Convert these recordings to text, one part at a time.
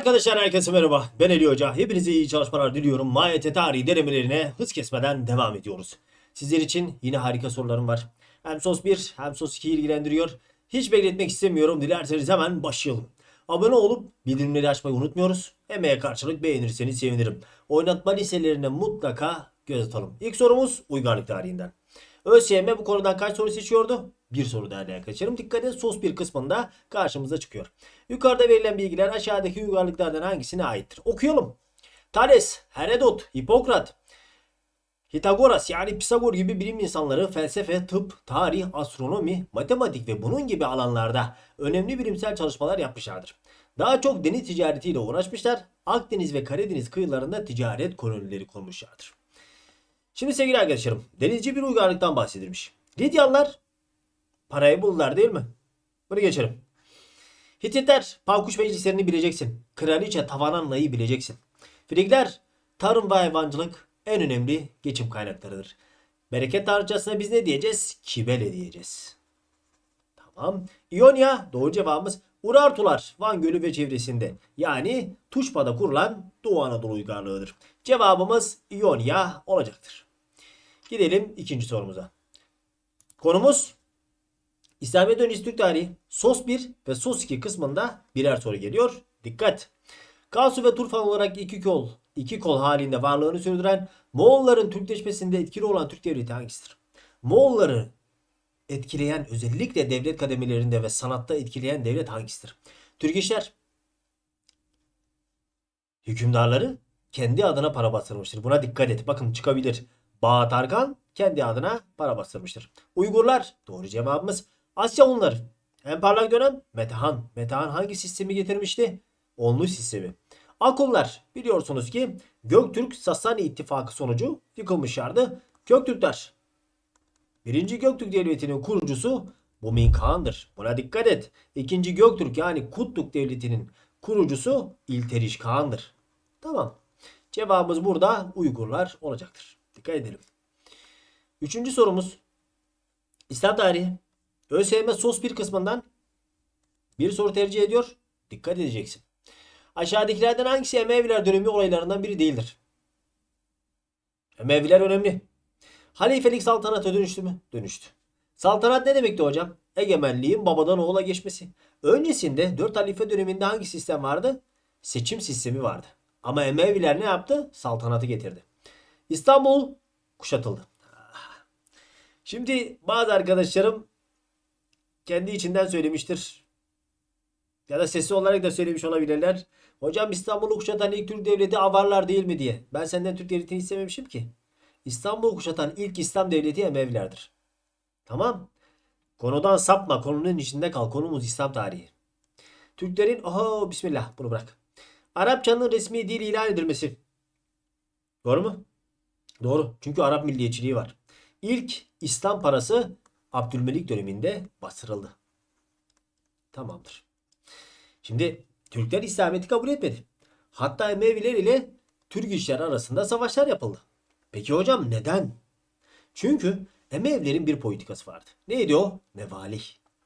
Arkadaşlar herkese merhaba. Ben Ali Hoca. Hepinize iyi çalışmalar diliyorum. MAYT tarihi denemelerine hız kesmeden devam ediyoruz. Sizler için yine harika sorularım var. Hem SOS 1 hem SOS 2 ilgilendiriyor. Hiç bekletmek istemiyorum. Dilerseniz hemen başlayalım. Abone olup bildirimleri açmayı unutmuyoruz. Emeğe karşılık beğenirseniz sevinirim. Oynatma listelerine mutlaka göz atalım. İlk sorumuz uygarlık tarihinden. ÖSYM bu konudan kaç soru seçiyordu? Bir soru değerli arkadaşlarım. Dikkat edin sos bir kısmında karşımıza çıkıyor. Yukarıda verilen bilgiler aşağıdaki uygarlıklardan hangisine aittir? Okuyalım. Thales, Herodot, Hipokrat, Hitagoras yani Pisagor gibi bilim insanları felsefe, tıp, tarih, astronomi, matematik ve bunun gibi alanlarda önemli bilimsel çalışmalar yapmışlardır. Daha çok deniz ticaretiyle uğraşmışlar. Akdeniz ve Karadeniz kıyılarında ticaret kolonileri kurmuşlardır. Şimdi sevgili arkadaşlarım, denizci bir uygarlıktan bahsedilmiş. Lidyalılar parayı buldular değil mi? Bunu geçelim. Hititler Pavkuş meclislerini bileceksin. Kraliçe Tavananla'yı bileceksin. Frigler tarım ve hayvancılık en önemli geçim kaynaklarıdır. Bereket tanrıçasına biz ne diyeceğiz? Kibele diyeceğiz. Tamam. İonya doğru cevabımız Urartular Van Gölü ve çevresinde. Yani Tuşpa'da kurulan Doğu Anadolu uygarlığıdır. Cevabımız İonya olacaktır. Gidelim ikinci sorumuza. Konumuz İslamiyet öncesi Türk tarihi SOS 1 ve SOS 2 kısmında birer soru geliyor. Dikkat! Kasu ve Turfan olarak iki kol, iki kol halinde varlığını sürdüren Moğolların Türkleşmesinde etkili olan Türk devleti hangisidir? Moğolları etkileyen özellikle devlet kademelerinde ve sanatta etkileyen devlet hangisidir? Türk işler hükümdarları kendi adına para bastırmıştır. Buna dikkat et. Bakın çıkabilir. Bağat Arkan kendi adına para bastırmıştır. Uygurlar doğru cevabımız. Asya Hunları. En parlak dönem Metehan. Metehan hangi sistemi getirmişti? Onlu sistemi. Akullar biliyorsunuz ki Göktürk Sasani ittifakı sonucu yıkılmışlardı. Göktürkler. Birinci Göktürk Devleti'nin kurucusu Bumin Kağan'dır. Buna dikkat et. İkinci Göktürk yani Kutluk Devleti'nin kurucusu İlteriş Kağan'dır. Tamam. Cevabımız burada Uygurlar olacaktır. Dikkat edelim. Üçüncü sorumuz. İslam tarihi. ÖSYM sos bir kısmından bir soru tercih ediyor. Dikkat edeceksin. Aşağıdakilerden hangisi Emeviler dönemi olaylarından biri değildir? Emeviler önemli. Halifelik saltanata dönüştü mü? Dönüştü. Saltanat ne demekti hocam? Egemenliğin babadan oğula geçmesi. Öncesinde 4 halife döneminde hangi sistem vardı? Seçim sistemi vardı. Ama Emeviler ne yaptı? Saltanatı getirdi. İstanbul kuşatıldı. Şimdi bazı arkadaşlarım kendi içinden söylemiştir. Ya da sesi olarak da söylemiş olabilirler. Hocam İstanbul'u kuşatan ilk Türk devleti Avarlar değil mi diye. Ben senden Türk devletini istememişim ki. İstanbul'u kuşatan ilk İslam devleti Emevilerdir. Tamam. Konudan sapma. Konunun içinde kal. Konumuz İslam tarihi. Türklerin oho bismillah bunu bırak. Arapçanın resmi dil ilan edilmesi. Doğru mu? Doğru. Çünkü Arap milliyetçiliği var. İlk İslam parası Abdülmelik döneminde bastırıldı. Tamamdır. Şimdi Türkler İslamiyet'i kabul etmedi. Hatta Emeviler ile Türk işler arasında savaşlar yapıldı. Peki hocam neden? Çünkü Emevilerin bir politikası vardı. Neydi o? Mevali.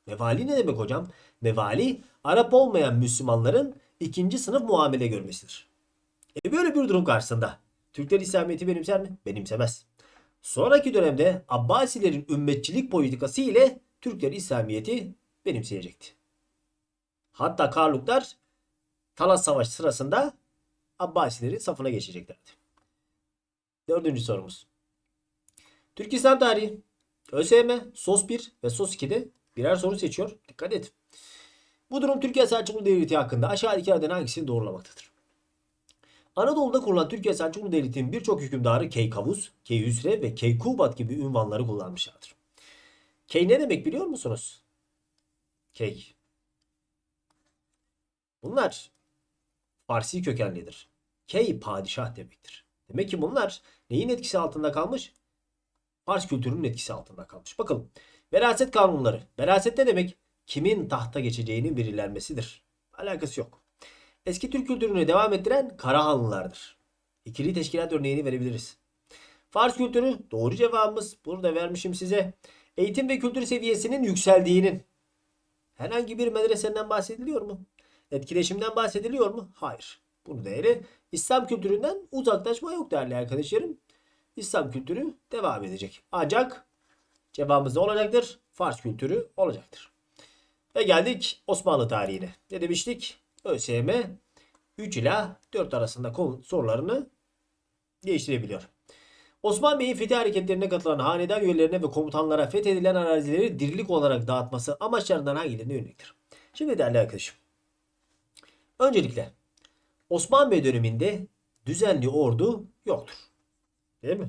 Mevali ne demek hocam? Mevali Arap olmayan Müslümanların ikinci sınıf muamele görmesidir. E böyle bir durum karşısında Türkler İslamiyet'i benimser mi? Benimsemez. Sonraki dönemde Abbasilerin ümmetçilik politikası ile Türkler İslamiyet'i benimseyecekti. Hatta Karluklar Talas Savaşı sırasında Abbasilerin safına geçeceklerdi. Dördüncü sorumuz. Türk tarihi. ÖSYM, SOS 1 ve SOS 2'de birer soru seçiyor. Dikkat et. Bu durum Türkiye Selçuklu Devleti hakkında aşağıdakilerden hangisini doğrulamaktadır? Anadolu'da kurulan Türkiye Selçuklu Devleti'nin birçok hükümdarı Keykavus, Keyhüsre ve Keykubat gibi ünvanları kullanmışlardır. Key ne demek biliyor musunuz? Key. Bunlar Farsi kökenlidir. Key padişah demektir. Demek ki bunlar neyin etkisi altında kalmış? Fars kültürünün etkisi altında kalmış. Bakalım. Veraset kanunları. Veraset ne demek? Kimin tahta geçeceğinin belirlenmesidir. Alakası yok. Eski Türk kültürünü devam ettiren Karahanlılardır. İkili teşkilat örneğini verebiliriz. Fars kültürü doğru cevabımız. Bunu da vermişim size. Eğitim ve kültür seviyesinin yükseldiğinin. Herhangi bir medresenden bahsediliyor mu? etkileşimden bahsediliyor mu? Hayır. Bunun değeri İslam kültüründen uzaklaşma yok değerli arkadaşlarım. İslam kültürü devam edecek. Ancak cevabımız ne olacaktır? Fars kültürü olacaktır. Ve geldik Osmanlı tarihine. Ne demiştik? ÖSYM 3 ila 4 arasında sorularını değiştirebiliyor. Osman Bey'in fethi hareketlerine katılan hanedan üyelerine ve komutanlara fethedilen arazileri dirilik olarak dağıtması amaçlarından hangilerine yöneliktir? Şimdi değerli arkadaşım. Öncelikle Osman Bey döneminde düzenli ordu yoktur. Değil mi?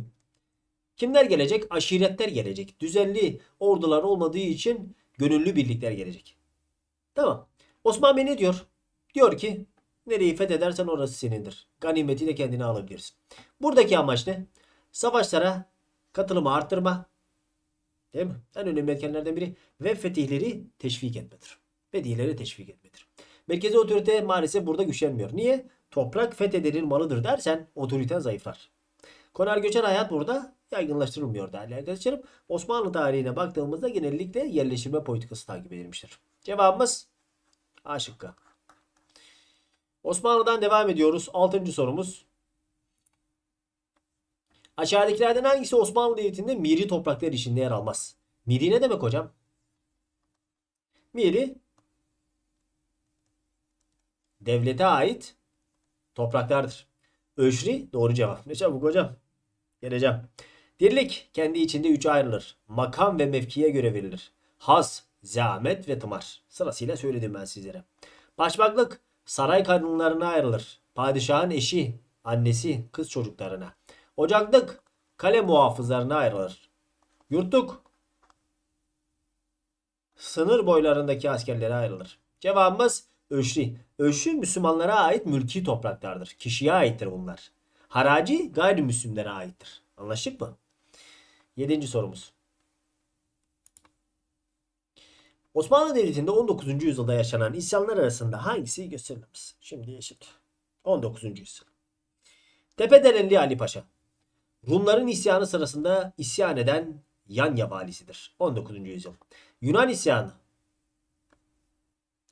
Kimler gelecek? Aşiretler gelecek. Düzenli ordular olmadığı için gönüllü birlikler gelecek. Tamam. Osman Bey ne diyor? Diyor ki nereyi fethedersen orası senindir. Ganimeti de kendine alabilirsin. Buradaki amaç ne? Savaşlara katılımı arttırma. Değil mi? En önemli etkenlerden biri ve fetihleri teşvik etmedir. Fetihleri teşvik etmedir. Merkezi otorite maalesef burada güçlenmiyor. Niye? Toprak fethedenin malıdır dersen otoriten zayıflar. Konar göçer hayat burada yaygınlaştırılmıyor değerli arkadaşlarım. Osmanlı tarihine baktığımızda genellikle yerleştirme politikası takip edilmiştir. Cevabımız A şıkkı. Osmanlı'dan devam ediyoruz. Altıncı sorumuz. Aşağıdakilerden hangisi Osmanlı Devleti'nde miri topraklar içinde yer almaz? Miri ne demek hocam? Miri devlete ait topraklardır. Öşri doğru cevap. Ne çabuk hocam. Geleceğim. Dirlik kendi içinde üçe ayrılır. Makam ve mevkiye göre verilir. Has, zahmet ve tımar. Sırasıyla söyledim ben sizlere. Başbaklık saray kadınlarına ayrılır. Padişahın eşi, annesi, kız çocuklarına. Ocaklık kale muhafızlarına ayrılır. Yurtluk sınır boylarındaki askerlere ayrılır. Cevabımız Öşri. Öşri Müslümanlara ait mülki topraklardır. Kişiye aittir bunlar. Haraci gayrimüslimlere aittir. Anlaştık mı? Yedinci sorumuz. Osmanlı Devleti'nde 19. yüzyılda yaşanan isyanlar arasında hangisi gösterilemez? Şimdi yeşil. 19. yüzyıl. Tepedelenli Ali Paşa. Rumların isyanı sırasında isyan eden Yanya valisidir. 19. yüzyıl. Yunan isyanı.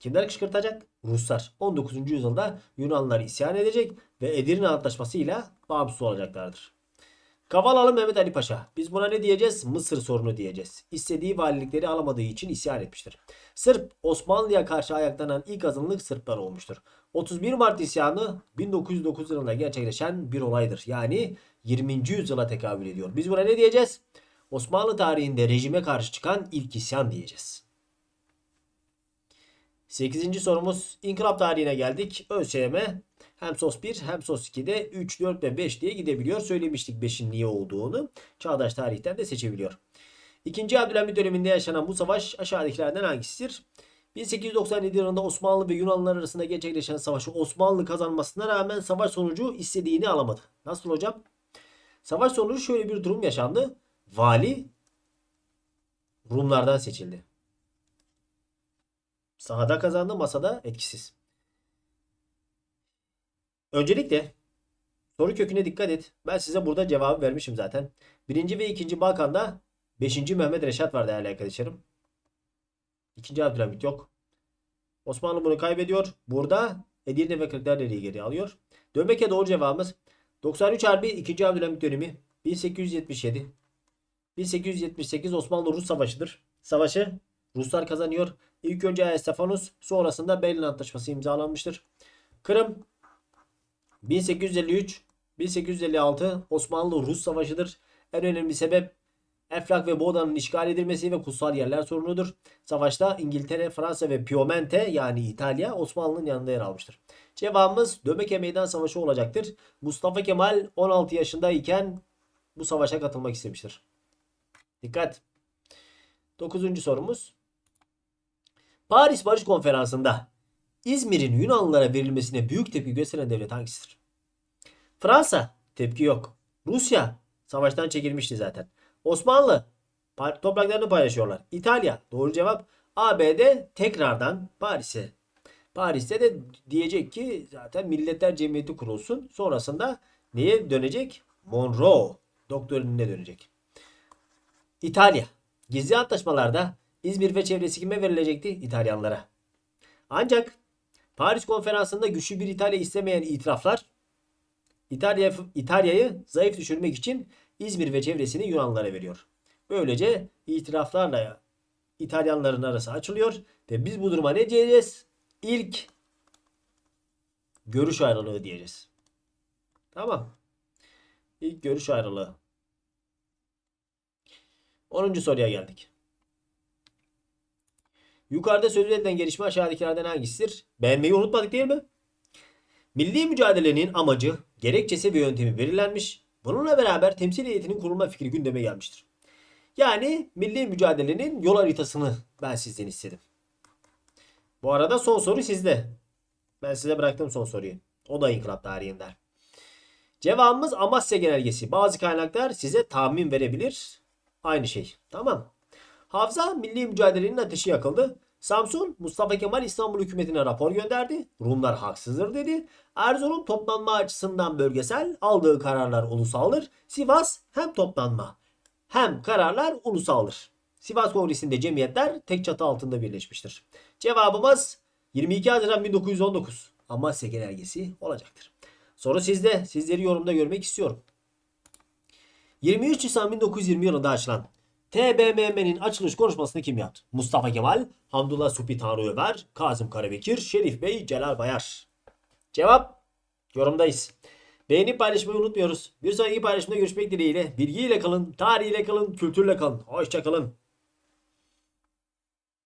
Kimler kışkırtacak? Ruslar. 19. yüzyılda Yunanlar isyan edecek ve Edirne Antlaşması ile bağımsız olacaklardır. Kavalalı Mehmet Ali Paşa. Biz buna ne diyeceğiz? Mısır sorunu diyeceğiz. İstediği valilikleri alamadığı için isyan etmiştir. Sırp Osmanlı'ya karşı ayaklanan ilk azınlık Sırplar olmuştur. 31 Mart isyanı 1909 yılında gerçekleşen bir olaydır. Yani 20. yüzyıla tekabül ediyor. Biz buna ne diyeceğiz? Osmanlı tarihinde rejime karşı çıkan ilk isyan diyeceğiz. 8. sorumuz İnkılap tarihine geldik. ÖSYM hem SOS 1 hem SOS 2'de 3, 4 ve 5 diye gidebiliyor. Söylemiştik 5'in niye olduğunu. Çağdaş tarihten de seçebiliyor. İkinci Abdülhamit döneminde yaşanan bu savaş aşağıdakilerden hangisidir? 1897 yılında Osmanlı ve Yunanlılar arasında gerçekleşen savaşı Osmanlı kazanmasına rağmen savaş sonucu istediğini alamadı. Nasıl hocam? Savaş sonucu şöyle bir durum yaşandı. Vali Rumlardan seçildi. Sahada kazandı, masada etkisiz. Öncelikle soru köküne dikkat et. Ben size burada cevabı vermişim zaten. Birinci ve ikinci Balkan'da 5. Mehmet Reşat var değerli arkadaşlarım. İkinci Abdülhamit yok. Osmanlı bunu kaybediyor. Burada Edirne ve Kırklareli'yi geri alıyor. Dönmek'e doğru cevabımız 93 Harbi 2. Abdülhamit dönemi 1877 1878 Osmanlı-Rus Savaşı'dır. Savaşı Ruslar kazanıyor. İlk önce Estefanus sonrasında Berlin Antlaşması imzalanmıştır. Kırım 1853 1856 Osmanlı-Rus Savaşı'dır. En önemli sebep Eflak ve Boda'nın işgal edilmesi ve kutsal yerler sorunudur. Savaşta İngiltere, Fransa ve Piemonte yani İtalya Osmanlı'nın yanında yer almıştır. Cevabımız Dömeke Meydan Savaşı olacaktır. Mustafa Kemal 16 yaşındayken bu savaşa katılmak istemiştir. Dikkat. Dokuzuncu sorumuz. Paris Barış Konferansı'nda İzmir'in Yunanlılara verilmesine büyük tepki gösteren devlet hangisidir? Fransa tepki yok. Rusya savaştan çekilmişti zaten. Osmanlı topraklarını paylaşıyorlar. İtalya doğru cevap. ABD tekrardan Paris'e. Paris'te de diyecek ki zaten Milletler Cemiyeti kurulsun. Sonrasında neye dönecek? Monroe doktrinine dönecek. İtalya. Gizli antlaşmalarda İzmir ve çevresi kime verilecekti? İtalyanlara. Ancak Paris konferansında güçlü bir İtalya istemeyen itiraflar İtalya İtalya'yı zayıf düşürmek için İzmir ve çevresini Yunanlılara veriyor. Böylece itiraflarla İtalyanların arası açılıyor ve biz bu duruma ne diyeceğiz? İlk görüş ayrılığı diyeceğiz. Tamam. İlk görüş ayrılığı. 10. soruya geldik. Yukarıda sözü edilen gelişme aşağıdakilerden hangisidir? Beğenmeyi unutmadık değil mi? Milli mücadelenin amacı, gerekçesi ve yöntemi belirlenmiş. Bununla beraber temsil heyetinin kurulma fikri gündeme gelmiştir. Yani milli mücadelenin yol haritasını ben sizden istedim. Bu arada son soru sizde. Ben size bıraktım son soruyu. O da inkılap tarihinden. Cevabımız Amasya Genelgesi. Bazı kaynaklar size tahmin verebilir. Aynı şey. Tamam. Hafıza milli mücadelenin ateşi yakıldı. Samsun Mustafa Kemal İstanbul hükümetine rapor gönderdi. Rumlar haksızdır dedi. Erzurum toplanma açısından bölgesel aldığı kararlar ulusaldır. Sivas hem toplanma hem kararlar ulusaldır. Sivas Kongresi'nde cemiyetler tek çatı altında birleşmiştir. Cevabımız 22 Haziran 1919 Amasya Genelgesi olacaktır. Soru sizde. Sizleri yorumda görmek istiyorum. 23 Nisan 1920 yılında açılan TBMM'nin açılış konuşmasını kim yaptı? Mustafa Kemal, Hamdullah Supi Tanrı Ömer, Kazım Karabekir, Şerif Bey, Celal Bayar. Cevap yorumdayız. Beğenip paylaşmayı unutmuyoruz. Bir sonraki paylaşımda görüşmek dileğiyle. Bilgiyle kalın, tarihiyle kalın, kültürle kalın. Hoşçakalın.